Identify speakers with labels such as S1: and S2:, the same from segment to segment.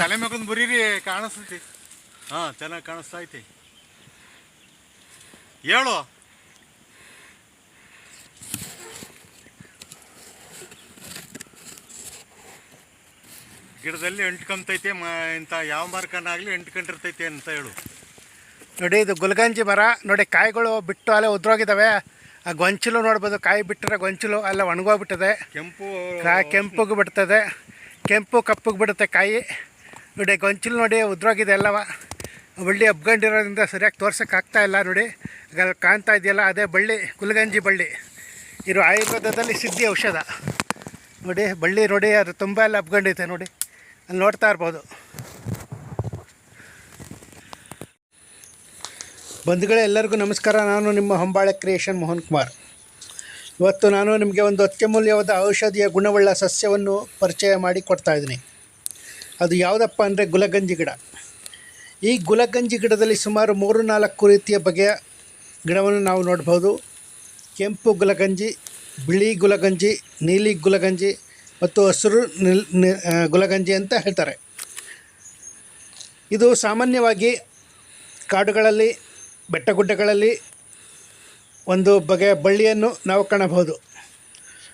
S1: ತಲೆ ಮಗನ್ ಬರೀರಿ ಕಾಣಿಸ್ತೈತಿ. ಹಾ ಚೆನ್ನಾಗಿ ಕಾಣಿಸ್ತಾ ಐತಿ ಹೇಳು. ಗಿಡದಲ್ಲಿ ಎಂಟ್ಕೊಂತೈತೆ ಮ ಇಂಥ ಯಾವ ಮರಕನಾಗಲಿ ಎಂಟ್ಕೊಂಡಿರ್ತೈತೆ ಅಂತ ಹೇಳು.
S2: ನೋಡಿ ಇದು ಗುಲ್ಗಂಜಿ ಮರ. ನೋಡಿ ಕಾಯಿಗಳು ಬಿಟ್ಟು ಅಲ್ಲೇ ಉದ್ರೋಗಿದ್ದಾವೆ ಆ ಗೊಂಚಲು ನೋಡ್ಬೋದು ಕಾಯಿ ಬಿಟ್ಟರೆ ಗೊಂಚಲು ಅಲ್ಲ ಒಣಗೋಗ್ಬಿಟ್ಟಿದೆ.
S1: ಕೆಂಪು
S2: ಕೆಂಪಗೆ ಬಿಡ್ತದೆ. ಕೆಂಪು ಕಪ್ಪಗೆ ಬಿಡುತ್ತೆ ಕಾಯಿ. ನೋಡಿ, ಗೊಂಚಲು ನೋಡಿ, ಉದ್ರೋಗಿದೆ ಎಲ್ಲವ. ಬಳ್ಳಿ ಹಬ್ಕೊಂಡಿರೋದ್ರಿಂದ ಸರಿಯಾಗಿ ತೋರ್ಸೋಕ್ಕಾಗ್ತಾ ಇಲ್ಲ ನೋಡಿ. ಕಾಣ್ತಾ ಇದೆಯಲ್ಲ, ಅದೇ ಬಳ್ಳಿ, ಕುಲಗಂಜಿ ಬಳ್ಳಿ. ಇರೋ ಆಯುರ್ವೇದದಲ್ಲಿ ಸಿದ್ಧಿ ಔಷಧ. ನೋಡಿ, ಬಳ್ಳಿ ನೋಡಿ, ಅದು ತುಂಬ ಎಲ್ಲ ಹಬ್ಕೊಂಡಿದೆ ನೋಡಿ. ಅಲ್ಲಿ ನೋಡ್ತಾ ಇರ್ಬೋದು. ಬಂಧುಗಳೇ, ಎಲ್ಲರಿಗೂ ನಮಸ್ಕಾರ. ನಾನು ನಿಮ್ಮ ಹೊಂಬಾಳೆ ಕ್ರಿಯೇಷನ್ ಮೋಹನ್ ಕುಮಾರ್. ಇವತ್ತು ನಾನು ನಿಮಗೆ ಒಂದು ಅತ್ಯಮೂಲ್ಯವಾದ ಔಷಧಿಯ ಗುಣವುಳ್ಳ ಸಸ್ಯವನ್ನು ಪರಿಚಯ ಮಾಡಿ ಕೊಡ್ತಾ ಇದ್ದೀನಿ. ಅದು ಯಾವುದಪ್ಪ ಅಂದರೆ ಗುಲಗಂಜಿ ಗಿಡ. ಈ ಗುಲಗಂಜಿ ಗಿಡದಲ್ಲಿ ಸುಮಾರು ಮೂರು ನಾಲ್ಕು ರೀತಿಯ ಬಗೆಯ ಗಿಡವನ್ನು ನಾವು ನೋಡ್ಬೋದು. ಕೆಂಪು ಗುಲಗಂಜಿ, ಬಿಳಿ ಗುಲಗಂಜಿ, ನೀಲಿ ಗುಲಗಂಜಿ ಮತ್ತು ಹಸಿರು ನಿಲ್ ಗುಲಗಂಜಿ ಅಂತ ಹೇಳ್ತಾರೆ. ಇದು ಸಾಮಾನ್ಯವಾಗಿ ಕಾಡುಗಳಲ್ಲಿ, ಬೆಟ್ಟಗುಡ್ಡಗಳಲ್ಲಿ ಒಂದು ಬಗೆಯ ಬಳ್ಳಿಯನ್ನು ನಾವು ಕಾಣಬಹುದು.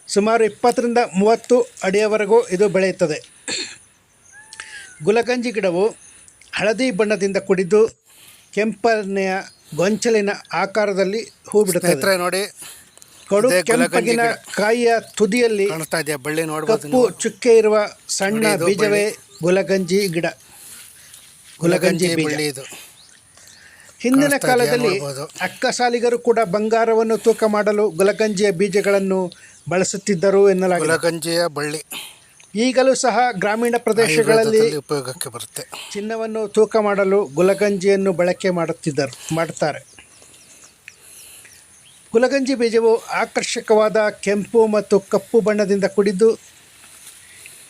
S2: ಸುಮಾರು ಇಪ್ಪತ್ತರಿಂದ ಮೂವತ್ತು ಅಡಿಯವರೆಗೂ ಇದು ಬೆಳೆಯುತ್ತದೆ. ಗುಲಗಂಜಿ ಗಿಡವು ಹಳದಿ ಬಣ್ಣದಿಂದ ಕೂಡಿದ್ದು ಕೆಂಪನೆಯ ಗೊಂಚಲಿನ ಆಕಾರದಲ್ಲಿ ಹೂ ಬಿಡುತ್ತೆ
S3: ನೋಡಿ
S2: ಕಡು ಕೆಂಪಗಿನ ಕಾಯಿಯ ತುದಿಯಲ್ಲಿ
S3: ಬಳ್ಳಿ
S2: ಕಪ್ಪು ಚುಕ್ಕೆ ಇರುವ ಸಣ್ಣ ಬೀಜವೇ ಗುಲಗಂಜಿ ಗಿಡ. ಗುಲಗಂಜಿ ಬೀಜ.
S3: ಇದು.
S2: ಹಿಂದಿನ? ಕಾಲದಲ್ಲಿ
S3: ಅಕ್ಕ
S2: ಅಕ್ಕಸಾಲಿಗರು ಕೂಡ ಬಂಗಾರವನ್ನು ತೂಕ ಮಾಡಲು ಗುಲಗಂಜಿಯ ಬೀಜಗಳನ್ನು ಬಳಸುತ್ತಿದ್ದರು ಎನ್ನಲಾಗಿದೆ.
S3: ಗುಲಗಂಜಿಯ ಬಳ್ಳಿ
S2: ಈಗಲೂ ಸಹ ಗ್ರಾಮೀಣ ಪ್ರದೇಶಗಳಲ್ಲಿ
S3: ಉಪಯೋಗಕ್ಕೆ ಬರುತ್ತೆ.
S2: ಚಿನ್ನವನ್ನು ತೂಕ ಮಾಡಲು ಗುಲಗಂಜಿಯನ್ನು ಬಳಕೆ ಮಾಡುತ್ತಿದ್ದರು ಮಾಡುತ್ತಾರೆ. ಗುಲಗಂಜಿ ಬೀಜವು ಆಕರ್ಷಕವಾದ ಕೆಂಪು ಮತ್ತು ಕಪ್ಪು ಬಣ್ಣದಿಂದ ಕೂಡಿದ್ದು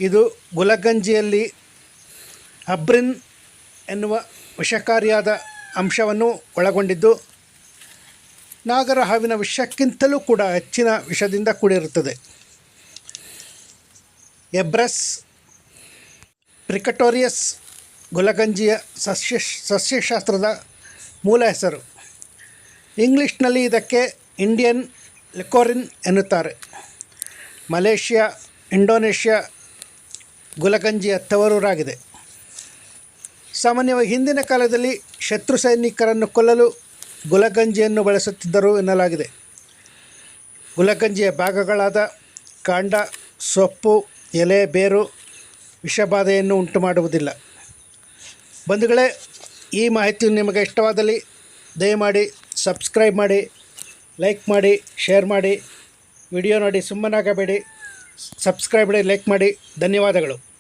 S2: ಇದು ಗುಲಗಂಜಿಯಲ್ಲಿ ಅಬ್ರಿನ್ ಎನ್ನುವ ವಿಷಕಾರಿಯಾದ ಅಂಶವನ್ನು ಒಳಗೊಂಡಿದ್ದು ನಾಗರ ಹಾವಿನ ವಿಷಕ್ಕಿಂತಲೂ ಕೂಡ ಹೆಚ್ಚಿನ ವಿಷದಿಂದ ಕೂಡಿರುತ್ತದೆ. ಎಬ್ರಸ್, ಪ್ರಿಕಟೋರಿಯಸ್, ಗುಲಗಂಜಿಯ ಸಸ್ಯ, ಸಸ್ಯಶಾಸ್ತ್ರದ ಮೂಲ ಹೆಸರು. ಇಂಗ್ಲೀಷ್ನಲ್ಲಿ ಇದಕ್ಕೆ ಇಂಡಿಯನ್ ಲಿಕೋರಿನ್ ಎನ್ನುತ್ತಾರೆ. ಮಲೇಷ್ಯಾ, ಇಂಡೋನೇಷ್ಯಾ ಗುಲಗಂಜಿಯ ತವರೂರಾಗಿದೆ ಸಾಮಾನ್ಯವಾಗಿ ಹಿಂದಿನ ಕಾಲದಲ್ಲಿ ಶತ್ರು ಸೈನಿಕರನ್ನು ಕೊಲ್ಲಲು ಗುಲಗಂಜಿಯನ್ನು ಬಳಸುತ್ತಿದ್ದರು ಎನ್ನಲಾಗಿದೆ. ಗುಲಗಂಜಿಯ ಭಾಗಗಳಾದ ಕಾಂಡ, ಸೊಪ್ಪು, ಎಲೆ, ಬೇರು, ವಿಷಬಾಧೆಯನ್ನು ಉಂಟು ಮಾಡುವುದಿಲ್ಲ ಬಂಧುಗಳೇ, ಈ ಮಾಹಿತಿಯು ನಿಮಗೆ ಇಷ್ಟವಾದಲ್ಲಿ ದಯಮಾಡಿ ಸಬ್ಸ್ಕ್ರೈಬ್ ಮಾಡಿ, ಲೈಕ್ ಮಾಡಿ, ಶೇರ್ ಮಾಡಿ, ವಿಡಿಯೋ ನೋಡಿ ಸುಮ್ಮನಾಗಬೇಡಿ, ಸಬ್ಸ್ಕ್ರೈಬ್ ಮಾಡಿ, ಲೈಕ್ ಮಾಡಿ, ಧನ್ಯವಾದಗಳು.